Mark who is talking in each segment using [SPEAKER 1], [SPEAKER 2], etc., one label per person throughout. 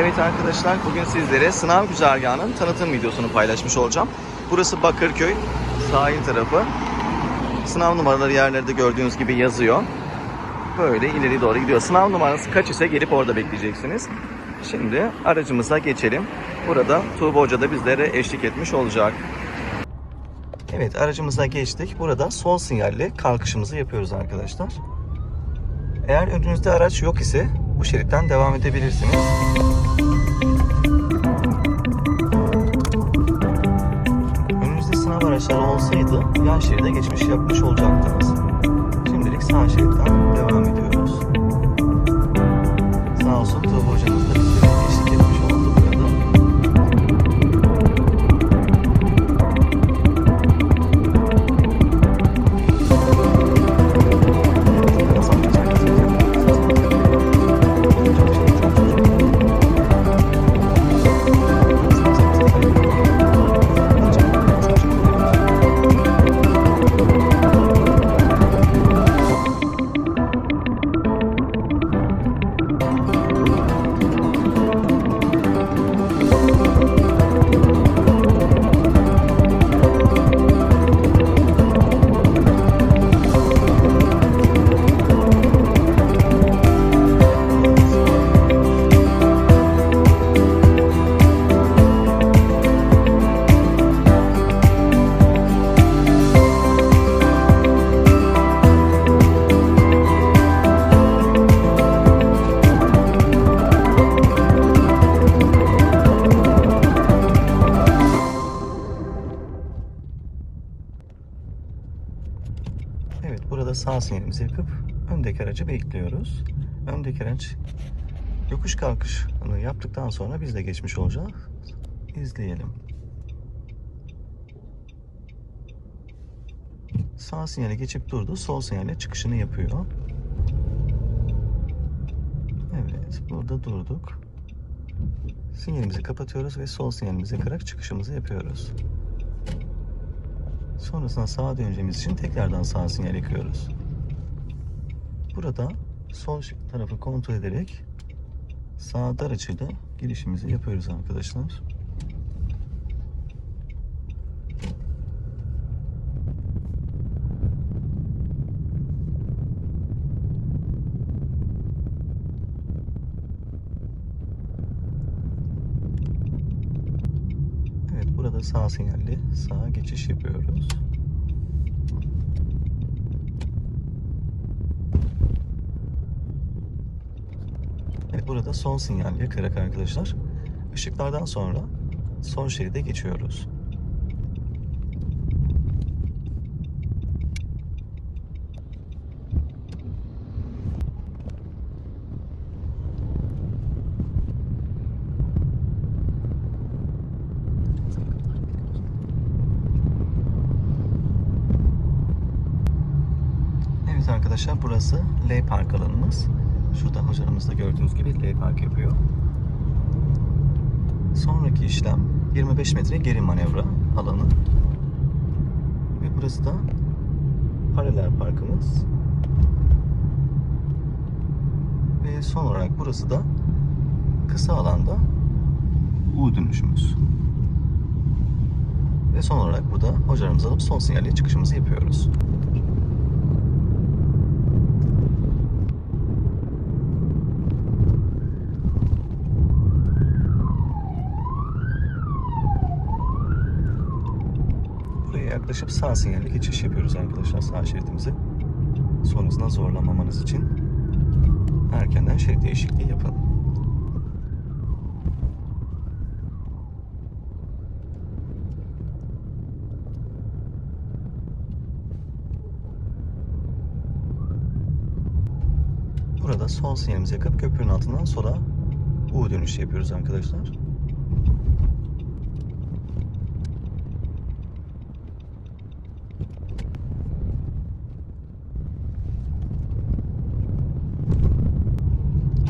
[SPEAKER 1] Evet arkadaşlar bugün sizlere sınav güzergahının tanıtım videosunu paylaşmış olacağım. Burası Bakırköy sahil tarafı. Sınav numaraları yerlerde gördüğünüz gibi yazıyor. Böyle ileri doğru gidiyor. Sınav numarası kaç ise gelip orada bekleyeceksiniz. Şimdi aracımıza geçelim. Burada Tuğba Hoca da bizlere eşlik etmiş olacak. Evet aracımıza geçtik. Burada sol sinyalle kalkışımızı yapıyoruz arkadaşlar. Eğer önünüzde araç yok ise bu şeritten devam edebilirsiniz. Önünüzde sınav araçları olsaydı yan şeride geçmiş yapmış olacaktınız. Sinyalimizi yakıp öndeki aracı bekliyoruz. Öndeki araç yokuş kalkışını yaptıktan sonra biz de geçmiş olacağız. İzleyelim. Sağ sinyale geçip durdu. Sol sinyale çıkışını yapıyor. Evet burada durduk. Sinyalimizi kapatıyoruz ve sol sinyalimizi yakarak çıkışımızı yapıyoruz. Sonrasında sağa döneceğimiz için tekrardan sağ sinyal yakıyoruz. Burada sol tarafı kontrol ederek sağ dar açıyla girişimizi yapıyoruz arkadaşlar. Evet burada sağ sinyalli sağa geçiş yapıyoruz. Evet burada son sinyal yakarak arkadaşlar ışıklardan sonra son şeride geçiyoruz. Evet arkadaşlar burası L park alanımız. Şurada hocalarımız da gördüğünüz gibi L park yapıyor. Sonraki işlem 25 metre geri manevra alanı. Ve burası da paralel parkımız. Ve son olarak burası da kısa alanda U dönüşümüz. Ve son olarak burada hocalarımızı alıp son sinyalle çıkışımızı yapıyoruz. Buraya yaklaşıp sağ sinyalli geçiş yapıyoruz arkadaşlar sağ şeridimize. Sonrasında zorlamamanız için erkenden şerit değişikliği yapın. Burada sol sinyalimizi yakıp köprünün altından sola U dönüşü yapıyoruz arkadaşlar.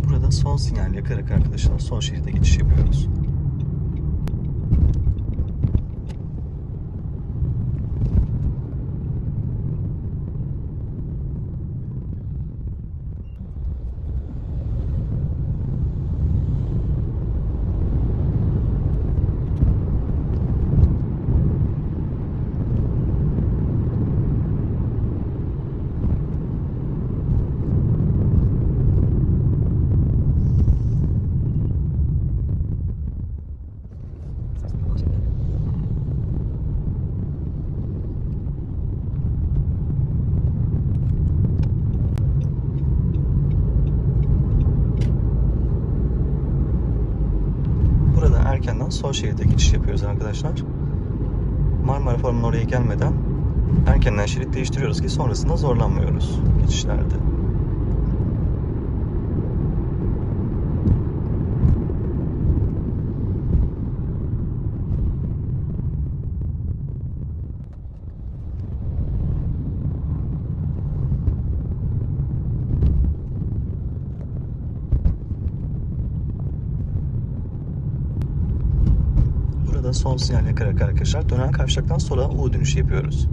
[SPEAKER 1] Burada son sinyal yakarak arkadaşlar son şeride geçiş yapıyoruz. erkenden sol şeride geçiş yapıyoruz arkadaşlar. Marmara Forum'un oraya gelmeden erkenden şerit değiştiriyoruz ki sonrasında zorlanmıyoruz geçişlerde. Burada son sinyal yakarak arkadaşlar dönen kavşaktan sola U dönüşü yapıyoruz.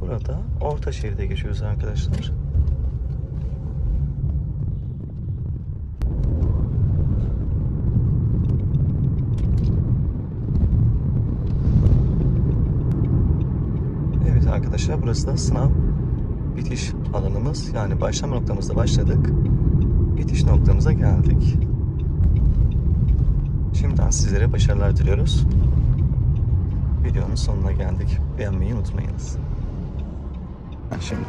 [SPEAKER 1] Burada orta şeride geçiyoruz arkadaşlar. Evet arkadaşlar burası da sınav bitiş alanımız. Yani başlama noktamızda başladık. Bitiş noktamıza geldik. Şimdiden sizlere başarılar diliyoruz. Videonun sonuna geldik. Beğenmeyi unutmayınız. Şimdi